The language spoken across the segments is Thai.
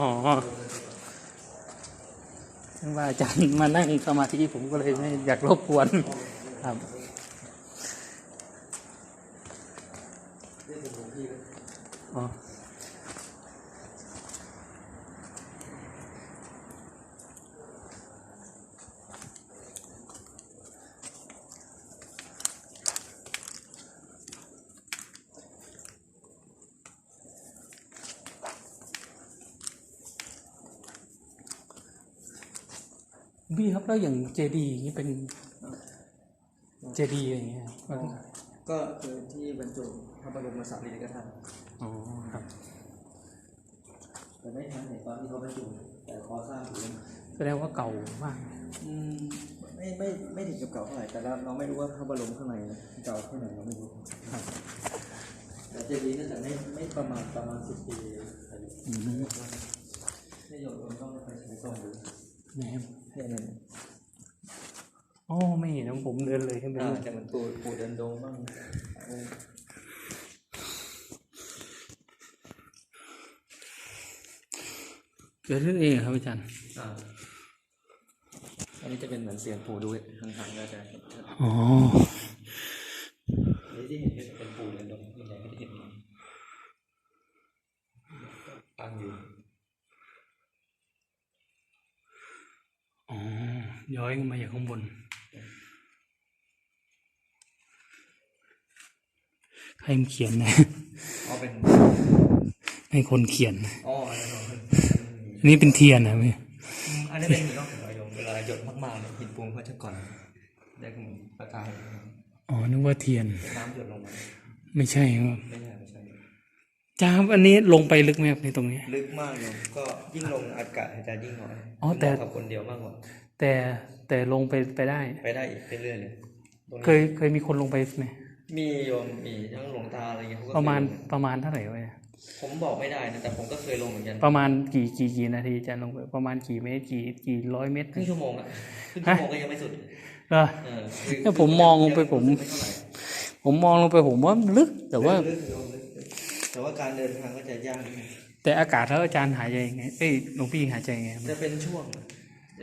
อ๋อถึงว่าอาจารย์มานั่งสมาธิผมก็เลยไม่อยากรบกวนครับอ๋อ พี่ครับแล้วอย่างเจดีอย่างนี้เป็นเจดีอย่างเงี้ยมันก็คือที่บรรจุพระบรมสารีริกธาตุอ๋อครับแต่ไม่ทันเห็นตอนที่เขาบรรจุแต่ขอสร้างอยู่แสดงว่าเก่ามากอืมไม่ไม่ไม่ถึงกับเก่าเท่าไหร่แต่เราเราไม่รู้ว่าพระบรมข้างในเก่าแค่ไหนเราไม่รู้ครับแต่เจดีย์น่าจะไม่ไม่ประมาณประมาณสิบปีอืมไม่โยนคนต้องไปใช้ส่งดูนะค รับเนี่ยเนี่ยอ๋อไม่เห็นนะผมเดินเลยขึ้นไปอ่าดูแต่มันปูปูเดินดงบ้างเออเกิดขึ้นเองเหรอครับอาจารย์อ่าอันนี้จะเป็นเหมือนเสียงปูด้วยห่างๆก็จะเห็นชัดอ๋อ อันนี้ที่เห็นก็จะเป็นปูเดินดงยังไงก็จะเห็นตั้งอยู่ อ๋อ ย้อยขึ้นมาจากข้างบนใครมันเขียนนะอ๋อเป็นให้คนเขียนอ๋ออันนั้นเหรออันนี้เป็นเทียนนะพี่อืมอันนี้เป็นหินนอกของเราโยมเวลาหยดมากๆเนี่ยหินปูนเขาจะก่อนได้เหมือนประกายอ๋อนึกว่าเทียนน้ำหยดลงมาไม่ใช่ครับไม่ใช่ไม่ใช่จ้าบอันนี้ลงไปลึกไหมครับในตรงนี้ ลึกมากโยมก็ยิ่งลงอากาศจะยิ่งน้อยอ๋อแต่เหมาะกับคนเดียวมากกว่า แต่แต่ลงไปไปได้ ไปได้อีกเรื่อยๆเลยตรงนี้เคยเคยมีคนลงไปไหมมีโยมมีทั้งหลวงตาอะไรเงี้ยเขาก็ประมาณเคยลงประมาณเท่าไหร่วะเนี่ยผมบอกไม่ได้นะแต่ผมก็เคยลงเหมือนกันประมาณกี่กี่กี่นาทีอาจารย์ลงไปประมาณกี่เมตรกี่กี่ร้อยเมตรครึ่งชั่วโมงอะครึ่งชั่วโมงก็ยังไม่สุดเออ เออคือเนี่ยผมมองลงไปผมไม่เท่าไหร่ ผมมองลงไปผมว่ามันลึก แต่ว่าลึกโยมลึกแต่ว่าการเดินทางก็จะยากนิดนึงแต่อากาศแล้วอาจารย์หายใจยังไงเอ้ยหลวงพี่หายใจยังไงจะเป็นช่วง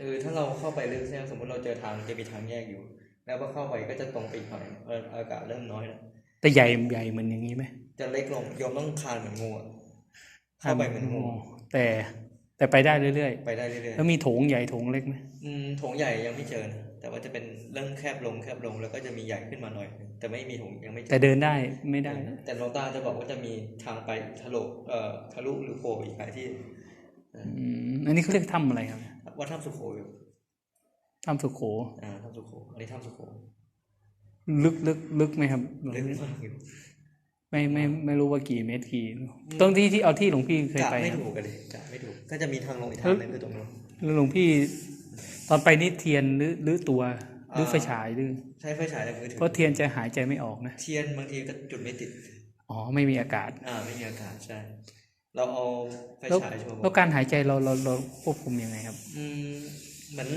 เออถ้าเราเข้าไปลึกใช่ไหมสมมติเราเจอทางจะมีทางแยกอยู่ แล้วพอเข้าไปก็จะตรงไปอีกหน่อยเอออากาศเริ่มน้อยแล้วแต่ใหญ่ใหญ่เหมือนอย่างนี้ไหมจะเล็กลงโยมต้องคลานเหมือนงูอะเข้าไปเหมือนงูแต่แต่ไปได้เรื่อยไปได้เรื่อยๆ แล้วมีโถงใหญ่โถงเล็กไหมๆอืมโถงใหญ่ยังไม่เจอนะแต่ว่าจะเป็นเริ่มแคบลงแคบลงแล้วก็จะมีใหญ่ขึ้นมาหน่อยนึงแต่ไม่มีโถงยังไม่เจอแต่เดินได้ไม่ได้ แต่หลวงตาจะบอกว่าจะมีทางไปทะลุเอ่อทะลุหรือโผล่อีกหลายที่ อืมอันนี้เขาเรียกถ้ำอะไรครับ ว่าถ้ำสุโขอยู่ถ้ำสุโขอ่าถ้ำสุโขอันนี้ถ้ำสุโขลึกลึกลึกไหมครับลึกมากอยู่ไม่ไม่ไม่รู้ว่ากี่เมตรกี่ตรงที่ที่เอาที่หลวงพี่เคยกะไปไม่ครับถูกกันเลยกะไม่ถูกก็จะมีทางลงอีกทางหนึงคือตรงนู้นแล้วหลวงพี่ ตอนไปนี่เทียนหรือหรือตัวหรือไฟฉายหรือใช้ไฟฉายในมือถือเพราะเทียนจะหายใจไม่ออกนะเทียนบางทีก็จุดไม่ติดอ๋อไม่มีอากาศ อ่าไม่มีอากาศใช่ เราเอาไฟแล้วฉายโชว์แล้วการหายใจเราเราเราควบคุมยังไงครับ อืมเหมือน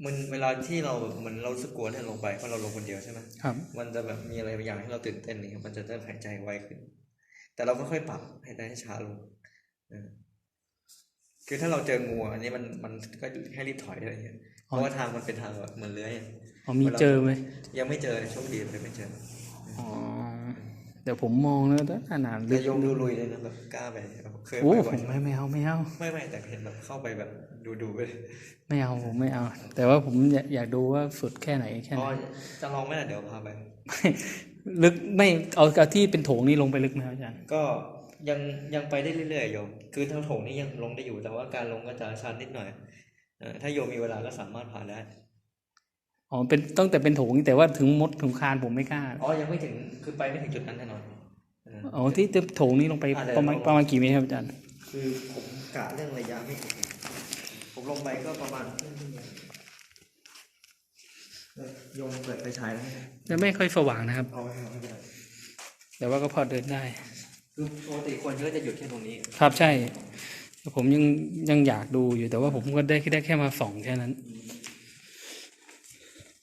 เหมันเวลาที่เราเหมือนเรารู้สึกกลัวเนี่ยลงไปเพราะเราลงคนเดียวใช่ไหมครับ มันจะแบบมีอะไรบางอย่างให้เราตื่นเต้นอะไรเงี้ยมันจะเริ่มหายใจไวขึ้น แต่เราก็ค่อยปรับให้ได้ให้ช้าลงเออคือถ้าเราเจองูอะอันนี้มันมันก็ให้รีบถอยอะไรเงี้ยเพราะว่าทางมันเป็นทางแบบเหมือนเลื้อยอะอ๋อมีเจอไหมยังไม่เจอโชคดีเลยไม่เจออ๋อ เดี๋ยวผมมองแล้วถ้าขนาดลึแต่กยงดูลุยเลยนะแบบกล้าไปเคยโอ้ไปผบ่อยมไม่ไม่เอาไม่เอา ไม่ไม่แต่เห็นแบบเข้าไปแบบดูดูๆไปเลยไม่เอาผมไม่เอา แต่ว่าผมอยากอยากดูว่าสุดแค่ไหนแค่อ๋ไหอนจะลองไหมล่ะเดี๋ยวพาไป ลึกไม่เอาเอาที่เป็นโถงนี่ลงไปลึกไหมครับอาจารย์ก็ยังยังไปได้เรื่อยๆโยม คือทางโถงนี่ยังลงได้อยู่แต่ว่าการลงก็จะชันนิดหน่อยเออถ้าโยมมีเวลาก็สามารถผ่านได้ อ๋อเป็นตั้งแต่เป็นโถงแต่ว่าถึงมดถึงคานผมไม่กล้าอ๋อยังไม่ถึงคือไปไม่ถึงจุดนั้นแน่นอนเอออ๋อที่โถงนี่ลงไปอะเดี๋ยวประมาณลองประมาณกี่เมตรครับอาจารย์ คือผมกะเรื่องระยะไม่ถูกผมลงไปก็ประมาณเออโยมเปิดไฟฉายแล้วไหมจะไม่ค่อยสว่างนะครับเอาไว้ไม่เป็นไรแต่ว่าก็พอเดินได้คือปกติคนก็จะหยุดแค่ตรงนี้ ครับใช่แต่ผมยังยังอยากดูอยู่แต่ว่าผมก็ได้ได้แค่มาส่องแค่นั้น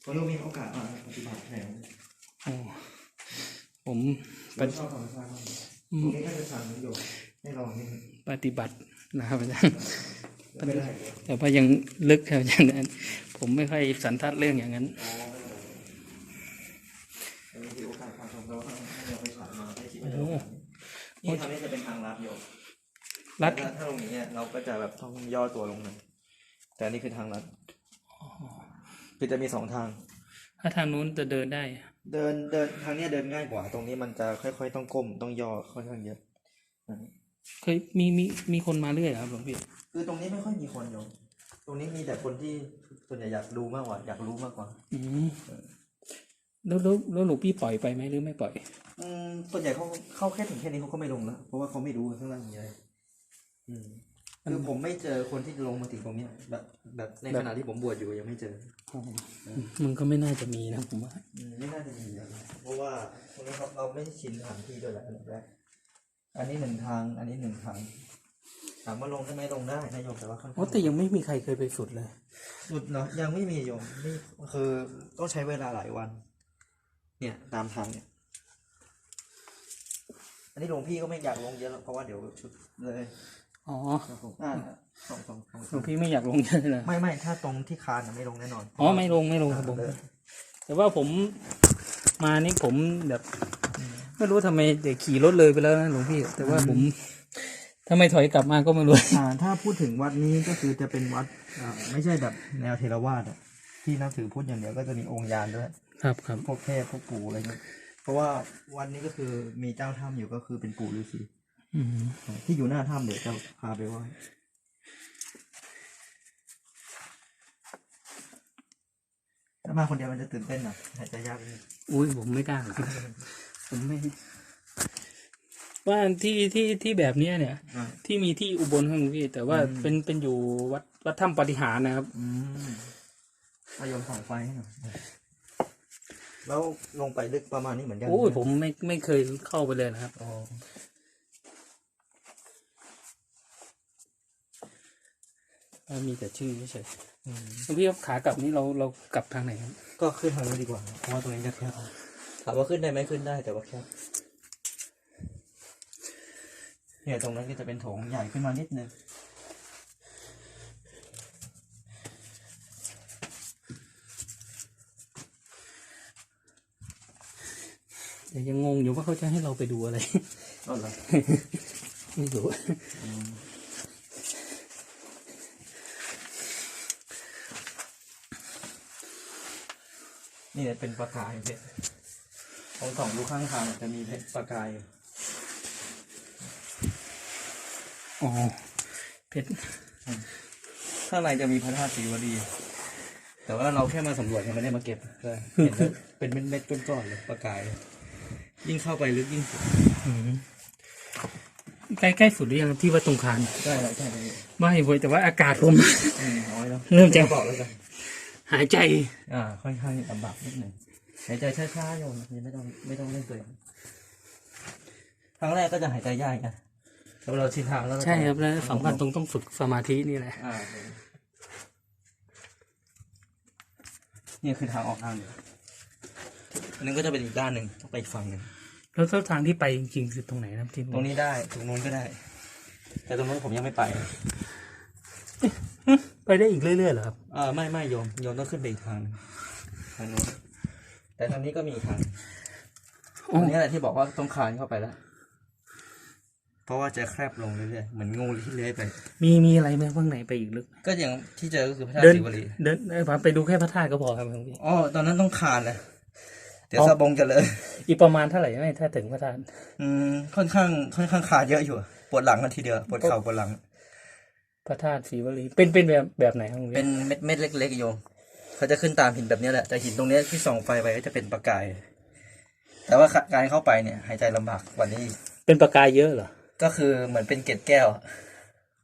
เพราะเรามีโอกาสมาปฏิบัติแถวอ๋อผมผมชอบธรรมชาติมากตรงนี้ก็จะทางนิยมให้ลองนิดนึงปฏิบัตินะครับอาจารย์ไม่ได้แต่ว่ายังลึกครับอาจารย์นั้นผมไม่ค่อยสันทัดเรื่องอย่างนั้นอ๋อไม่เป็นไรอันนี้ถือโอกาสพาชมเราให้เราไปฉายมาให้คิดว่าจะลงนี่ทางนี้จะเป็นทางลัดโยมรัดถ้าถ้าลงอย่างเงี้ยเราก็จะแบบต้องย่อตัวลงหน่อยแต่อันนี้คือทางลัด คือจะมีสองทาง ถ้าทางนู้นจะเดินได้ เดินเดินทางเนี้ยเดินง่ายกว่า ตรงนี้มันจะค่อย ๆ ต้องก้มต้องย่อค่อนข้างเยอะอืมเคยมีมีมีคนมาเรื่อยเหรอครับหลวงพี่คือตรงนี้ไม่ค่อยมีคนโยมตรงนี้มีแต่คนที่ส่วนใหญ่อยากดูมากกว่า อยากรู้มากกว่า อืมแล้วแล้วแล้วหลวงพี่ปล่อยไปไหมหรือไม่ปล่อย อืมส่วนใหญ่เขาเข้าแค่ถึงแค่นี้เขาก็ไม่ลงแล้วเพราะว่าเขาไม่รู้ว่าข้างล่างมีอะไรอืม คือผมไม่เจอคนที่ลงมาถึงตรงเนี้ยแบบแบบในขณะที่ผมบวชอยู่ยังไม่เจอมันก็ไม่น่าจะมีนะผมว่าอืมไม่น่าจะมีเยอะนะเพราะว่าตรงนี้เราเราไม่ชินสถานที่ด้วยแหละอันดับแรกอันนี้หนึ่งทาง อันนี้หนึ่งทางถามว่าลงได้ไหมลงได้นายโยมแต่ว่าค่อนโอ้ข้างแต่ยังไม่มีใครเคยไปสุดเลย สุดเนาะยังไม่มีโยมนี่คือต้องใช้เวลาหลายวัน เนี่ย ตามทางเนี่ย อันนี้หลวงพี่ก็ไม่อยากลงเยอะหรอกเพราะว่าเดี๋ยวชุดเลย อ๋อครับผมอ่าสองสองสองหลวงพี่ไม่อยากลงเยอะเลยไม่ไม่ถ้าตรงที่คานน่ะไม่ลงแน่นอนอ๋อไม่ลงไม่ลงครับผมเลยแต่ว่าผมมานี่ผมแบบไม่รู้ทำไมเด็กขี่รถเลยไปแล้วนะหลวงพี่ แต่ว่าผมทำไมถอยกลับมาก็ไม่รู้อ่าถ้าพูดถึงวัดนี้ก็คือจะเป็นวัดอ่าไม่ใช่แบบแนวเทรวาสอะที่นับถือพุทธอย่างเดียวก็จะมีองค์ยานด้วย ครับครับพวกเทพพวกปู่อะไรเงี้ยเพราะว่าวันนี้ก็คือมีเจ้าถ้ำอยู่ก็คือเป็นปู่ฤาษีอืม ที่อยู่หน้าถ้ำเดี๋ยวจะพาไปไหว้ถ้ามาคนเดียวมันจะตื่นเต้นหน่อยหายใจยากนิดนึงอุ้ยผมไม่กล้า ผมไม่ ว่าที่ที่ที่แบบเนี้ยเนี่ยอ่าที่มีที่อุบลครับหลวงพี่ แต่ว่าอืมเป็นเป็นอยู่วัดวัดถ้ำปฏิหารย์นะครับ อืมอายมส่องไฟให้หน่อยแล้วลงไปลึกประมาณนี้เหมือนกันโอ้ยผมไม่ไม่เคยเข้าไปเลยนะครับ อ๋อ มีแต่ชื่อเฉยอืมๆหลวงพี่ครับขากลับนี่เราเรากลับทางไหนครับก็ขึ้นทางนี้ดีกว่าเพราะว่าตรงนี้จะแคบถามว่าขึ้นได้ไหมขึ้นได้แต่ว่าแคบเนี่ยตรงนั้นก็จะเป็นโถงใหญ่ขึ้นมานิดนึงแต่ยังงงอยู่ว่าเขาจะให้เราไปดูอะไรก็เหรอไม่รู้ นี่เนี่ยเป็นประกายเพชรตรงสองดูข้างทางจะมีเพชรประกายอยู่อ๋อเพชรข้างในจะมีพระธาตุศรีวลีแต่ว่าเราแค่มาสำรวจยังไม่ได้มาเก็บก็เห็นแล้วเป็นเม็ดๆก้อนๆเลยประกาย ยิ่งเข้าไปลึกยิ่งสวยอืมใกล้ใกล้สุดหรือยังที่วัดตรงคานได้แล้วใช่เลยไม่เว้ยแต่ว่าอากาศผมอืมน้อยแล้วเริ่มจะบอกเลยกัน หายใจ อ่า ค่อนข้างลำบากนิดหนึ่งหายใจช้าๆโยมยังไม่ต้องไม่ต้องเล่นตัวเองครั้งแรกก็จะหายใจยากนะแต่ว่าเราชินทางแล้วเาจะใช่ครับแล้วสำคัญตรงต้องฝึกสมาธินี่แหละอ่านี่คือทางออกทางเหนืออันนึงก็จะเป็นอีกด้านหนึ่งต้องไปอีกฝั่งหนึ่งแล้วเส้นทางที่ไปจริงๆคือตรงไหนนะครับที่ตรงนี้ได้ตรงนู้นก็ได้ แต่ตรงนู้นผมยังไม่ไป ไปได้อีกเรื่อยๆเหรอครับเออไม่ไม่โยมโยมต้องขึ้นไปอีกทางหนึ่งทางนู้นแต่ทางนี้ก็มีอีกทางอ๋ออันนี้แหละที่บอกว่าต้องคานเข้าไปแล้ว เพราะว่าจะแคบลงเรื่อยๆเหมือนงูที่เลื้อยไป มีมีอะไรไหมข้างไหนไปอีกลึก ก็อย่างที่เจอก็คือพระธาตุเดินศิวลีเดินเอ้ยผมไปดูแค่พระธาตุก็พอครับหลวงพี่อ๋อตอนนั้นต้องคานนะเดี๋ยวอ๋อสะบงจะเลยอีกประมาณเท่าไหร่ไหมถ้าถึงพระธาตุอืมค่อนข้างค่อนข้างคานเยอะอยู่ปวดหลังกันทีเดียวปวดเข่าปวดหลัง พระธาตุศรีวลีเป็นเป็นแบบแบบไหนครับหลวงเป็พี่นเม็ดเม็ดเล็กๆโยมเขาจะขึ้นตามหินแบบนี้แหละแต่หินตรงเนี้ยที่ส่องไฟไปก็จะเป็นประกาย แต่ว่าการเข้าไปเนี่ย หายใจลำบากกว่านี้อีกเป็นประกายเยอะเหรอก็คือเหมือนเป็นเกล็ดแก้วอะ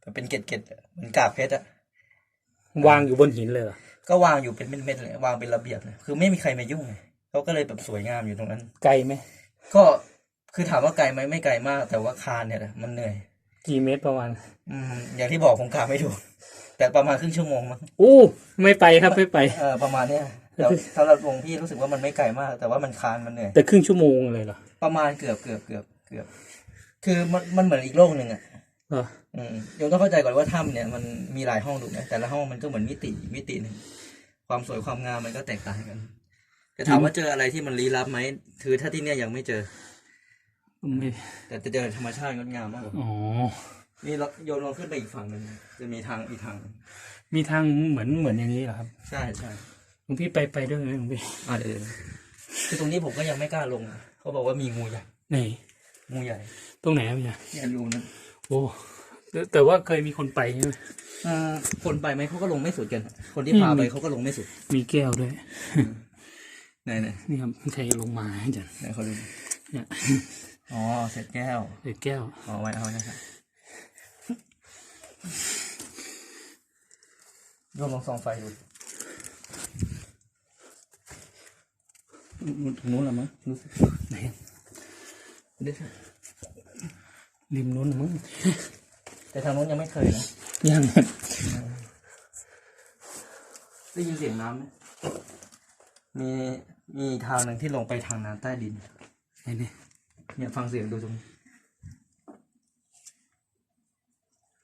มันเป็นเกล็ดเกล็ดๆเหมือนกาบเพชรอะวางอยู่บนหินเลยเหรอก็วางอยู่เป็นเม็ดๆเลยวางเป็นระเบียบเลยคือไม่มีใครมายุ่งไงเขาก็เลยแบบสวยงามอยู่ตรงนั้น ไกลไหมก็คือถามว่าไกลไหมไม่ไกลมาก แต่ว่าคานเนี่ยแหละมันเหนื่อย กี่เมตรประมาณอืมอย่างที่บอกผมกาไม่ถูก แต่ประมาณครึ่งชั่วโมงมั้งอู้ไม่ไปครับไม่ไป เออประมาณเนี้ยแต่สำหรับวงพี่รู้สึกว่ามันไม่ไกลมาก แต่ว่ามันคานมันเหนื่อยแต่ครึ่งชั่วโมงเลยเหรอประมาณเกือบเกือบเกือบเกือบ คือมันมันเหมือนอีกโลกหนึ่งอะเหรออืมโยมต้องเข้าใจก่อนว่าถ้ำเนี่ยมันมีหลายห้องถูกไหมแต่ละห้องมันก็เหมือนมิติอีกมิติหนึ่งความสวยความงามมันก็แตกต่างกัน จะถามว่าเจออะไรที่มันลี้ลับไหมคือถ้าที่เนี่ยยังไม่เจอ ไม่แต่จะเจอธรรมชาติงดงามมากกว่าอ๋อนี่เราโยนลองขึ้นไปอีกฝั่งหนึ่งจะมีทางอีกทางหนึ่งมีทางเหมือนเหมือนอย่างนี้เหรอครับ ใช่ใช่หลวงพี่ไปไปด้วยไหมหลวงพี่อ่าเดี๋ยวเดี๋ยวคือตรงนี้ผมก็ยังไม่กล้าลงนะเขาบอกว่ามีงูใหญ่ไหนงูใหญ่ ตรงไหนครับพี่เนี่ยรูนะโอ้แต่แต่ว่าเคยมีคนไปใช่ไหมอ่าคนไปไหมเขาก็ลงไม่สุดกัน คนที่พาไปเขาก็ลงไม่สุด มีแก้วด้วยไหนไหนนี่ครับใครลงมาให้จันไหนเขาดูเนี่ย อ๋อเศษแก้วเด็กแก้วเอาไว้เอาไว้นะครับโยมลองส่องไฟดูตรงนู้นเหรอมั้งรู้สึกไหนดิริมนู้นเหรอมั้งแต่ทางโน้นยังไม่เคยนะยังครับได้ยินเสียงน้ำไหมมีมีทางหนึ่งที่ลงไปทางน้ำใต้ดินไหนเนี่ย เนี่ยฟังเสียงดูตรงนี้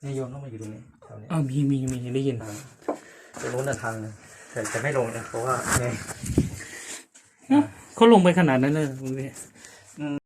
เนี่ยโยมต้องมาอยู่ตรงนี้แถวนี้อ้าวมีมีมีได้ยินตรงนู้นน่ะทางหนึงแต่จะไม่ลงนะเพราะว่าไงเขาลงไปขนาดนั้นเลยหลวงพี่